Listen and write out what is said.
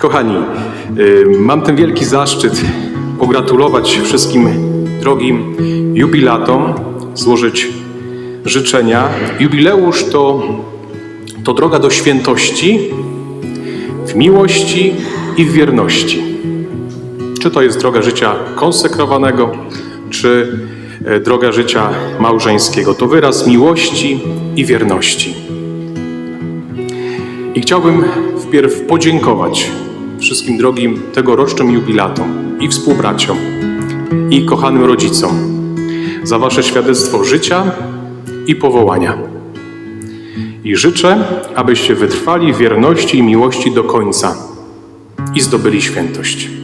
Kochani, y, mam ten wielki zaszczyt pogratulować wszystkim drogim jubilatom, złożyć życzenia. Jubileusz to, to droga do świętości w miłości i w wierności. Czy to jest droga życia konsekrowanego, czy e, droga życia małżeńskiego. To wyraz miłości i wierności. I chciałbym wpierw podziękować wszystkim drogim tegorocznym jubilatom i współbraciom i kochanym rodzicom za Wasze świadectwo życia i powołania. I życzę, abyście wytrwali wierności i miłości do końca i zdobyli świętość.